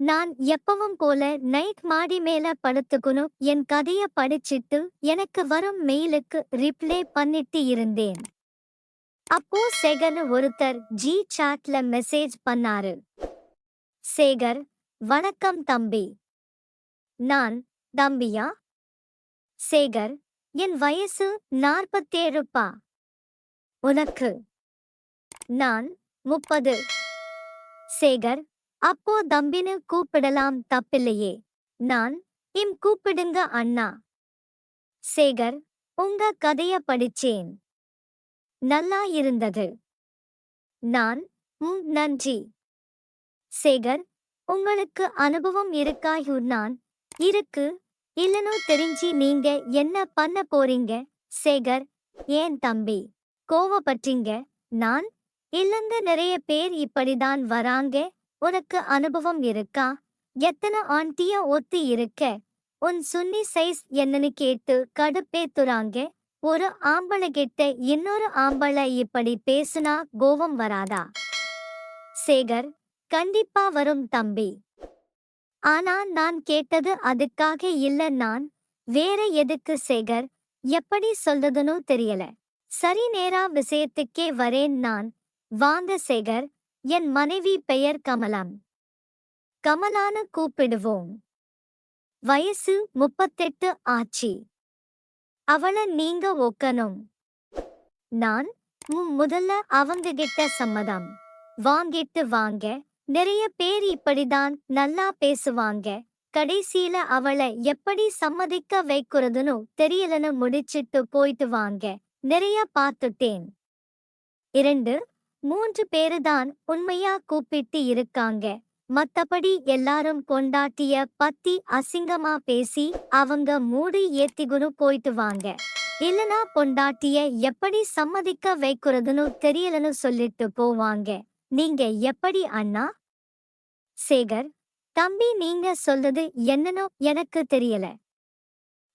நான் எப்பவும் போல நைட் மாடி மேல படுத்துக்கணும் என் கதைய படிச்சிட்டு எனக்கு வரும் மெயிலுக்கு ரிப்ளை பண்ணிட்டு இருந்தேன். அப்போ சேகர்னு ஒருத்தர் ஜி சாட்ல மெசேஜ் பண்ணாரு. சேகர் வணக்கம் தம்பி. நான் தம்பியா? சேகர் என் வயசு நாற்பத்தேழுப்பா உனக்கு? நான் முப்பது. சேகர் அப்போ தம்பின்னு கூப்பிடலாம் தப்பில்லையே. நான் இம் கூப்பிடுங்க அண்ணா. சேகர் உங்க கதைய படிச்சேன். நல்லா இருந்தது. நான் ம் நன்றி. சேகர் உங்களுக்கு அனுபவம் இருக்காயு நான் இருக்கு. இல்லனோ தெரிஞ்சு நீங்க என்ன பண்ண போறீங்க? சேகர் ஏன் தம்பி கோவப்பட்டீங்க? நான் இல்லங்க நிறைய பேர் இப்படிதான் வராங்க. உனக்கு அனுபவம் இருக்கா? எத்தனை ஆண்டிய ஒத்து இருக்க? உன் சுன்னி சைஸ் என்னன்னு கேட்டு கடுப்பேத்துறாங்க ஒரு ஆம்பளை கிட்ட இன்னொரு ஆம்பளை இப்படி பேசுனா கோவம் வராதா? சேகர் கண்டிப்பா வரும் தம்பி. ஆனா நான் கேட்டது அதுக்காக இல்ல நான். வேற எதுக்கு சேகர்? எப்படி சொல்றதுன்னு தெரியல. சரி நேரா விஷயத்துக்கே வரேன் நான். வாங்க சேகர் என் மனைவி பெயர் கமலம். கமலான கூப்பிடுவோம். வயசு முப்பத்தெட்டு ஆச்சி. அவள நீங்க ஒக்கணும். நான் ம், முதல்ல அவங்க கிட்ட சம்மதம். வாங்கிட்டு வாங்க. நிறைய பேர் இப்படிதான் நல்லா பேசுவாங்க. கடைசியில அவளை எப்படி சம்மதிக்க வைக்கிறதுன்னு தெரியலன்னு முடிச்சிட்டு போயிட்டு வாங்க. நிறைய பார்த்துட்டேன். இரண்டு மூன்று பேருதான் உண்மையா கூப்பிட்டு இருக்காங்க. மத்தபடி எல்லாரும் கொண்டாட்டிய பத்தி அசிங்கமா பேசி அவங்க மூடி ஏத்திகுனு போயிட்டு வாங்க. இல்லனா பொண்டாட்டிய எப்படி சம்மதிக்க வைக்கிறதுன்னு தெரியலன்னு சொல்லிட்டு போவாங்க. நீங்க எப்படி அண்ணா? சேகர் தம்பி நீங்க சொல்றது என்னன்னு எனக்கு தெரியல.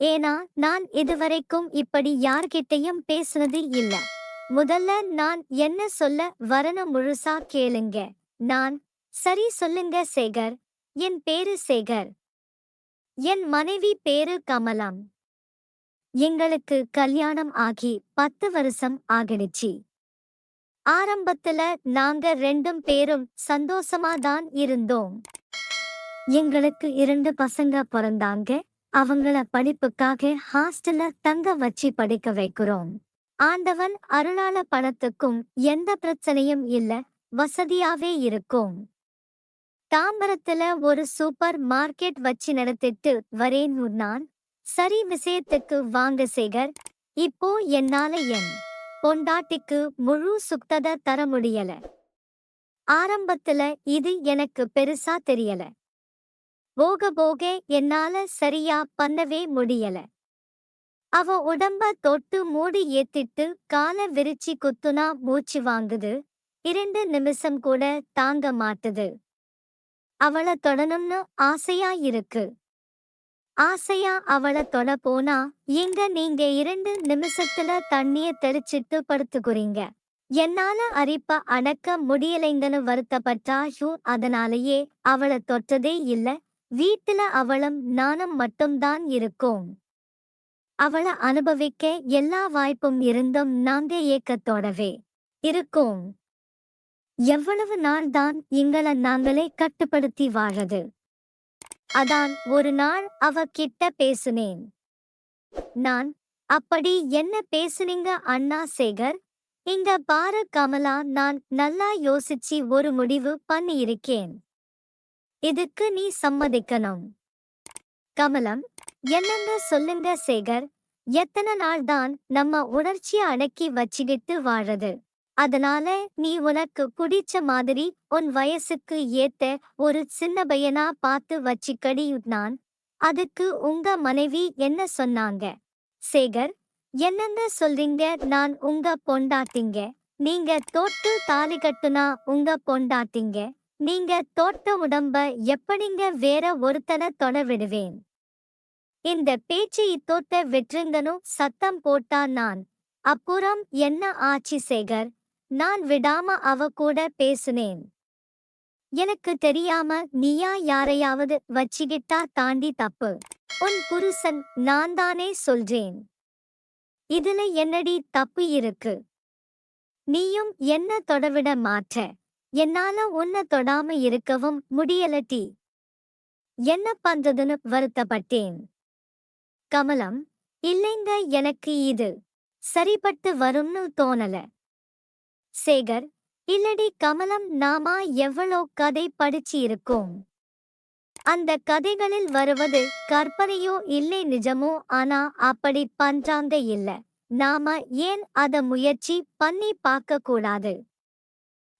ஏனா நான் இதுவரைக்கும் இப்படி யார்கிட்டயும் பேசுனது இல்ல. முதல்ல நான் என்ன சொல்ல வரன முழுசா கேளுங்க. நான் சரி சொல்லுங்க சேகர். என் பேரு சேகர். என் மனைவி பேரு கமலம். எங்களுக்கு கல்யாணம் ஆகி பத்து வருஷம் ஆகிடுச்சு ஆரம்பத்துல நாங்க ரெண்டும் பேரும் சந்தோஷமா தான் இருந்தோம். எங்களுக்கு இரண்டு பசங்க பிறந்தாங்க. அவங்கள படிப்புக்காக ஹாஸ்டல்ல தங்க வச்சு படிக்க வைக்கிறோம். ஆண்டவன் அருளால பணத்துக்கும் எந்த பிரச்சனையும் இல்ல வசதியாவே இருக்கும். தாம்பரத்துல ஒரு சூப்பர் மார்க்கெட் வச்சு நடத்திட்டு வரேன் நான் சரி விஷயத்துக்கு வாங்க சேகர் இப்போ என்னால என் பொண்டாட்டிக்கு முழு சுக்தத தர முடியல. ஆரம்பத்துல இது எனக்கு பெருசா தெரியல. போக போக என்னால சரியா பண்ணவே முடியல. அவ உடம்ப தொட்டு மூடி ஏத்திட்டு கால விரிச்சி குத்துனா மூச்சு வாங்குது. இரண்டு நிமிஷம் கூட தாங்க மாட்டுது. அவள தொடணும்னு ஆசையா இருக்கு. ஆசையா அவள தொட போனா எங்க நீங்க இரண்டு நிமிஷத்துல தண்ணிய தெளிச்சிட்டு படுத்துக்குறீங்க? என்னால அரிப்ப அடக்க முடியலைங்கன்னு வருத்தப்பட்டா ஷூ அதனாலேயே அவள தொட்டதே இல்ல. வீட்டுல அவளும் நானும் மட்டும்தான் இருக்கோம். அவள அனுபவிக்க எல்லா வாய்ப்பும் இருந்தும் நாங்க ஏக்கத்தோடவே இருக்கோம். எவ்வளவு நாள் தான் எங்களை நாங்களே கட்டுப்படுத்தி வாழது. அதான் ஒரு நாள் அவ கிட்ட பேசுனேன். நான் அப்படி என்ன பேசுனீங்க அண்ணா சேகர்? இங்க பாரு கமலா நான் நல்லா யோசிச்சு ஒரு முடிவு பண்ணியிருக்கேன். இதுக்கு நீ சம்மதிக்கணும். கமலம் என்னங்க சொல்லுங்க சேகர்? எத்தனை நாள் தான் நம்ம உணர்ச்சிய அடக்கி வச்சுக்கிட்டு வாழறது? அதனால நீ உனக்கு குடிச்ச மாதிரி உன் வயசுக்கு ஏத்த ஒரு சின்ன பையனா பார்த்து வச்சுக்கடி நான். அதுக்கு உங்க மனைவி என்ன சொன்னாங்க? சேகர் என்னங்க சொல்றீங்க நான் உங்க பொண்டாட்டிங்க? நீங்க தோட்டு தாலி கட்டுனா உங்க பொண்டாட்டிங்க? நீங்க தோட்ட உடம்ப எப்படிங்க வேற ஒருத்தனை தொட விடுவேன்? இந்த பேச்சு இத்தோத்த வெற்றுங்கனும் சத்தம் போட்டா நான். அப்புறம் என்ன ஆட்சி சேகர்? நான் விடாம அவ கூட பேசுனேன். எனக்கு தெரியாம நீயா யாரையாவது வச்சிக்கிட்டா தாண்டி தப்பு. உன் புருஷன் நான் தானே சொல்றேன். இதுல என்னடி தப்பு இருக்கு? நீயும் என்ன தொடவிட மாற்ற? என்னால உன்ன தொடாம இருக்கவும் முடியலட்டி என்ன பண்றதுன்னு வருத்தப்பட்டேன். கமலம் இல்லைங்க எனக்கு இது சரிப்பட்டு வரும்னு தோணல. சேகர் இல்லடி கமலம் நாமா எவ்வளோ கதை படிச்சு இருக்கோம். அந்த கதைகளில் வருவது கற்பனையோ இல்லை நிஜமோ ஆனா அப்படி பண்றாங்க இல்ல. நாம ஏன் அத முயற்சி பண்ணி பார்க்க கூடாது?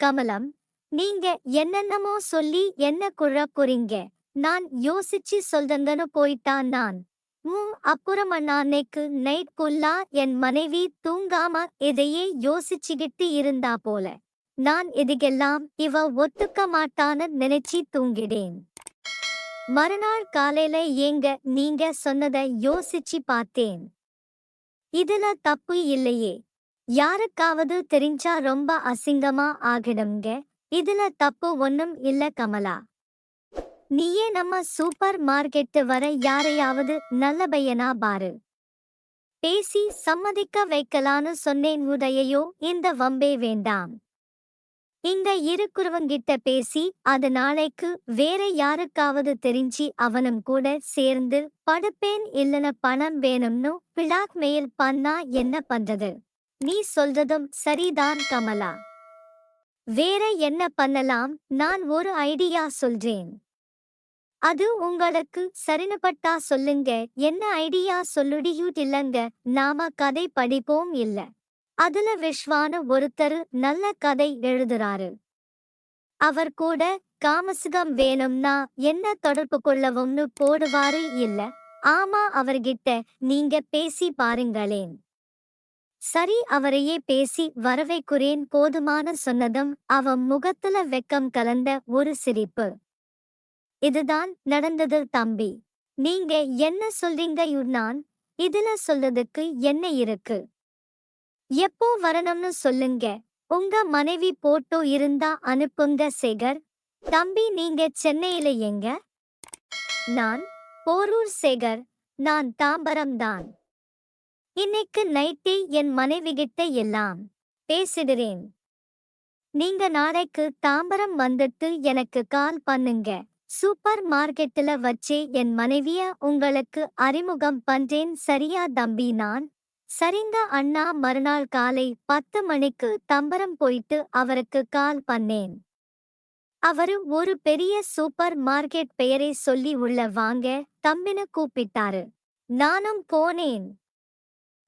கமலம் நீங்க என்னென்னமோ சொல்லி என்ன குழப்புறீங்க நான் யோசிச்சு சொல்றங்கன்னு போயிட்டான் நான். அப்புறம் அன்னைக்கு நைட் கொல்லா என் மனைவி தூங்காம இதையே யோசிச்சுக்கிட்டு இருந்தா போல. நான் இதுக்கெல்லாம் இவ ஒத்துக்க மாட்டான்னு நினைச்சி தூங்கிடேன் மறுநாள் காலையில ஏங்க நீங்க சொன்னதை யோசிச்சு பார்த்தேன். இதுல தப்பு இல்லையே. யாருக்காவது தெரிஞ்சா ரொம்ப அசிங்கமா ஆகிடுங்க இதுல தப்பு ஒன்னும் இல்ல கமலா. நீயே நம்ம சூப்பர் மார்க்கெட்டு வர யாரையாவது நல்ல பையனா பாரு. பேசி சம்மதிக்க வைக்கலான்னு சொன்னேன் உதயையோ இந்த வம்பே வேண்டாம். இங்க இருக்குறவங்கிட்ட பேசி அது நாளைக்கு வேற யாருக்காவது தெரிஞ்சு அவனும் கூட சேர்ந்து படுப்பேன் இல்லன பணம் வேணும்னு பிளாக் மெயில் பண்ணா என்ன பண்றது? நீ சொல்றதும் சரிதான் கமலா. வேற என்ன பண்ணலாம்? நான் ஒரு ஐடியா சொல்றேன். அது உங்களுக்கு சரினப்பட்டா சொல்லுங்க. என்ன ஐடியா சொல்லுடியூட் இல்லங்க நாம கதை படிப்போம் இல்ல. அதுல விஷ்வான ஒருத்தரு நல்ல கதை எழுதுறாரு. அவர் கூட காமசுகம் வேணும்னா என்ன தொடர்பு கொள்ளவும்னு போடுவாரு இல்ல. ஆமா அவர்கிட்ட நீங்க பேசி பாருங்களேன். சரி அவரையே பேசி வரவைக்குறேன் போதுமான சொன்னதும் அவன் முகத்துல வெக்கம் கலந்த ஒரு சிரிப்பு. இதுதான் நடந்தது தம்பி. நீங்க என்ன சொல்றீங்க நான் இதுல சொல்றதுக்கு என்ன இருக்கு? எப்போ வரணும்னு சொல்லுங்க. உங்க மனைவி போட்டோ இருந்தா அனுப்புங்க சேகர். தம்பி நீங்க சென்னையில எங்க? நான் போரூர் சேகர். நான் தாம்பரம் தான். இன்னைக்கு நைட்டே என் மனைவி கிட்ட எல்லாம் பேசிடுறேன். நீங்க நாளைக்கு தாம்பரம் வந்துட்டு எனக்கு கால் பண்ணுங்க. சூப்பர் மார்க்கெட்டுல வச்சே என் மனைவிய உங்களுக்கு அறிமுகம் பண்றேன் சரியா தம்பி? நான் சரிங்க அண்ணா மறுநாள் காலை பத்து மணிக்கு தம்பரம் போயிட்டு அவருக்கு கால் பண்ணேன். அவரு ஒரு பெரிய சூப்பர் மார்க்கெட் பெயரை சொல்லி உள்ள வாங்க தம்பின கூப்பிட்டாரு. நானும் போனேன்.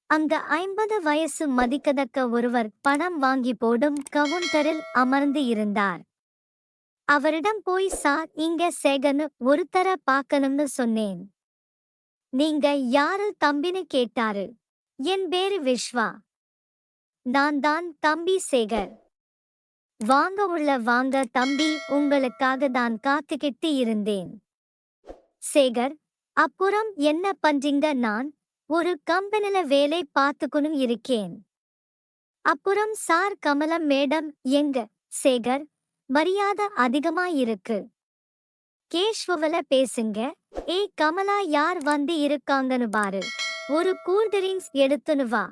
அங்க ஐம்பது வயசு மதிக்கதக்க ஒருவர் பணம் வாங்கி போடும் கவுண்டரில் அமர்ந்து இருந்தார். அவரிடம் போய் சார் இங்க சேகன்னு ஒருத்தர பார்க்கணும்னு சொன்னேன். நீங்க யாரு தம்பின்னு கேட்டாரு. என் பேரு விஸ்வா நான் தான் தம்பி சேகர். வாங்க உள்ள வாங்க தம்பி உங்களுக்காக தான் காத்துக்கிட்டு இருந்தேன். சேகர் அப்புறம் என்ன பண்றீங்க நான்? ஒரு கம்பெனில வேலை பார்த்துக்கணும் இருக்கேன். அப்புறம் சார் கமலம் மேடம் எங்க? சேகர் மரியாதை அதிகமா இருக்கு கேஷ்வல பேசுங்க. ஏ கமலா யார் வந்து இருக்காங்கன்னு பாரு. ஒரு கூல் ட்ரிங்க்ஸ் எடுத்துன்னு வா.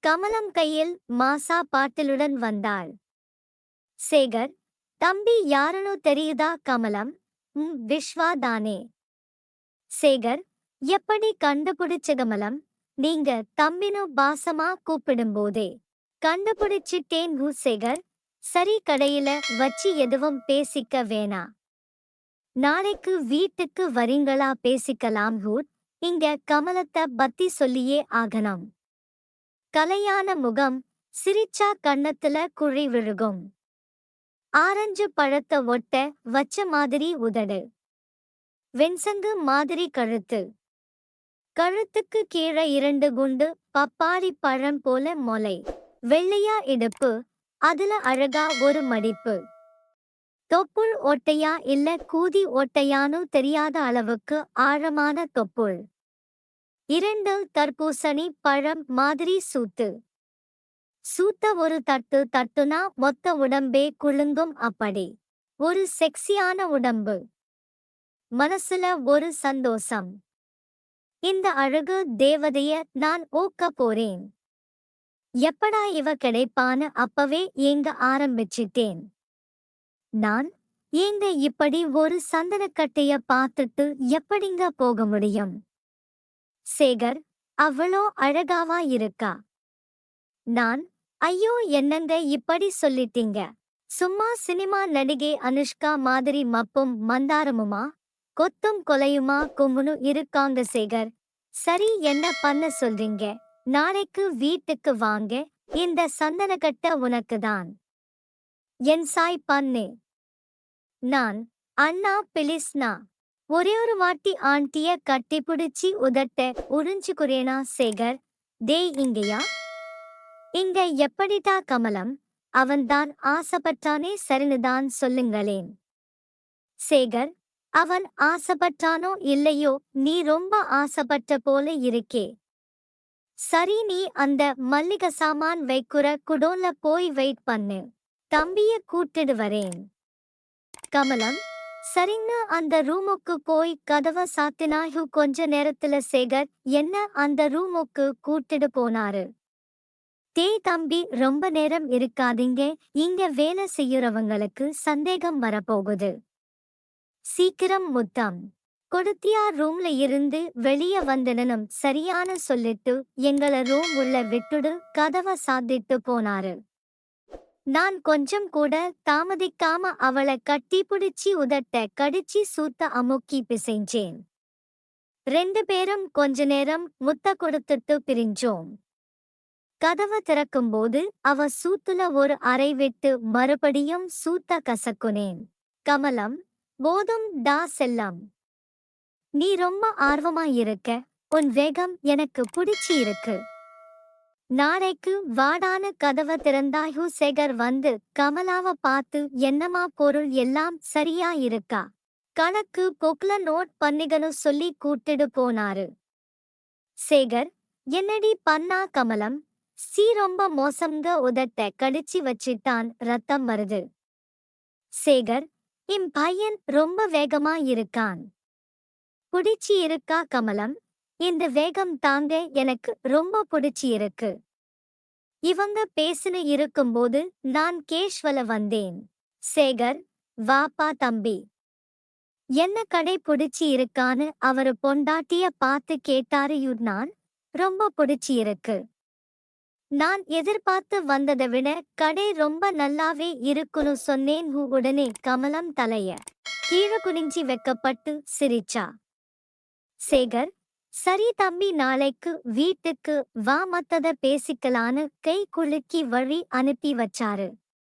கமலம் கையில் மாசா பாட்டிலுடன் வந்தாள். சேகர் தம்பி யாருன்னு தெரியுதா கமலம்? ம் விஸ்வா தானே. சேகர் எப்படி கண்டுபிடிச்ச கமலம்? நீங்க தம்பினு பாசமா கூப்பிடும்போதே. கண்டுபிடிச்சிட்டேன் சேகர். சரி கடையில வச்சு எதுவும் பேசிக்க வேணா. நாளைக்கு வீட்டுக்கு வரீங்களா பேசிக்கலாம் ஹூட் இங்க கமலத்தை பத்தி சொல்லியே ஆகணும். கலையான முகம் சிரிச்சா கண்ணத்துல குழி விழுகும். ஆரஞ்சு பழத்த ஒட்ட வச்ச மாதிரி உதடு. வெண்சங்கு மாதிரி கழுத்து. கழுத்துக்கு கீழே இரண்டு குண்டு பப்பாளி பழம் போல மொலை வெள்ளையா இடுப்பு அதுல அழகா ஒரு மடிப்பு. தொப்புள் ஓட்டையா இல்ல கூதி ஓட்டையானு தெரியாத அளவுக்கு ஆழமான தொப்புள். இரண்டு தர்பூசணி பழம் மாதிரி சூத்து. சூத்த ஒரு தட்டு தட்டுனா மொத்த உடம்பே குலுங்கும் அப்படி. ஒரு செக்ஸியான உடம்பு. மனசுல ஒரு சந்தோஷம். இந்த அழகு தேவதைய நான் ஊக்க போறேன். எப்படா இவ கிடைப்பான்னு அப்பவே ஏங்க ஆரம்பிச்சிட்டேன். நான் ஏங்க இப்படி ஒரு சந்தனக்கட்டைய பார்த்துட்டு எப்படிங்க போக முடியும்? சேகர் அவ்வளோ அழகாவா இருக்கா? நான் ஐயோ என்னங்க இப்படி சொல்லிட்டீங்க? சும்மா சினிமா நடிகை அனுஷ்கா மாதிரி மப்பும் மந்தாரமுமா? கொத்தும் கொலையுமா கும்முனு இருக்காங்க சேகர். சரி என்ன பண்ண சொல்றீங்க? நாளைக்கு வீட்டுக்கு வாங்க இந்த சந்தனக்கட்ட உனக்கு தான். என் சாய் பண்ணு. நான் அண்ணா பிலிஸ்னா. ஒரே ஒரு வாட்டி ஆண்டிய கட்டிப்பிடிச்சி உதட்ட உறிஞ்சுக்குறேனா சேகர்? டேய் இங்கயா? இங்க எப்படிதா கமலம்? அவன்தான் ஆசைப்பட்டானே சரினுதான் சொல்லுங்களேன். சேகர் அவன் ஆசைப்பட்டானோ இல்லையோ நீ ரொம்ப ஆசைப்பட்ட போல இருக்கே. சரி நீ அந்த மல்லிகை சாமான் வைக்குற குடோன்ல போய் வெயிட் பண்ணு. தம்பிய கூட்டிடு வரேன். கமலம் சரின்னு அந்த ரூமுக்கு போய் கதவ சாத்தினாயு கொஞ்ச நேரத்துல சேகர் என்ன அந்த ரூமுக்கு கூட்டிடு போனாரு. தே தம்பி ரொம்ப நேரம் இருக்காதீங்க. இங்க வேலை செய்யறவங்களுக்கு சந்தேகம் வரப்போகுது. சீக்கிரம் முத்தம். கொடுத்தியா ரூம்ல இருந்து வெளிய வந்தனனும் சரியான சொல்லிட்டு எங்கள ரூம் உள்ள விட்டுடு கதவ சாத்திட்டு போனாரு. நான் கொஞ்சம் கூட தாமதிக்காம அவளை கட்டி பிடிச்சி உதட்ட கடிச்சி சூத்த அமுக்கி பிசைஞ்சேன். ரெண்டு பேரும் கொஞ்ச நேரம் முத்த கொடுத்துட்டு பிரிஞ்சோம். கதவு திறக்கும்போது அவ சூத்துல ஒரு அறை விட்டு மறுபடியும் சூத்த கசக்குனேன். கமலம் போதும் டா செல்லம். நீ ரொம்ப ஆர்வமா இருக்க. உன் வேகம் எனக்கு பிடிச்சி இருக்கு. நாளைக்கு வாடான கதவை திறந்தாயு சேகர் வந்து கமலாவ பார்த்து என்னமா பொருள் எல்லாம் சரியா இருக்கா? கணக்கு கொக்ல நோட் பண்ணிகனு சொல்லி கூட்டிடு போனாரு. சேகர் என்னடி பண்ணா கமலம்? சீ ரொம்ப மோசம்க உதட்ட கடிச்சு வச்சிட்டான் ரத்தம் வருது. சேகர் இம் பையன் ரொம்ப வேகமா இருக்கான். புடிச்சி இருக்கா கமலம்? இந்த வேகம் தாங்க எனக்கு ரொம்ப புடிச்சி இருக்கு. இவங்க பேசின இருக்கும்போது நான் கேஷ்வல வந்தேன். சேகர் வாப்பா தம்பி. என்ன கடை பிடிச்சி இருக்கான்னு அவரு பொண்டாட்டிய பார்த்து கேட்டாரு நான் ரொம்ப புடிச்சி இருக்கு. நான் எதிர்பார்த்து வந்ததை விட கடை ரொம்ப நல்லாவே இருக்குன்னு சொன்னேன் ஹூ உடனே கமலம் தலைய கீழே குனிஞ்சி வைக்கப்பட்டு சிரிச்சா. சேகர் சரி தம்பி நாளைக்கு வீட்டுக்கு வா மத்தத பேசிக்கலான்னு கை குலுக்கி வழி அனுப்பி வச்சாரு.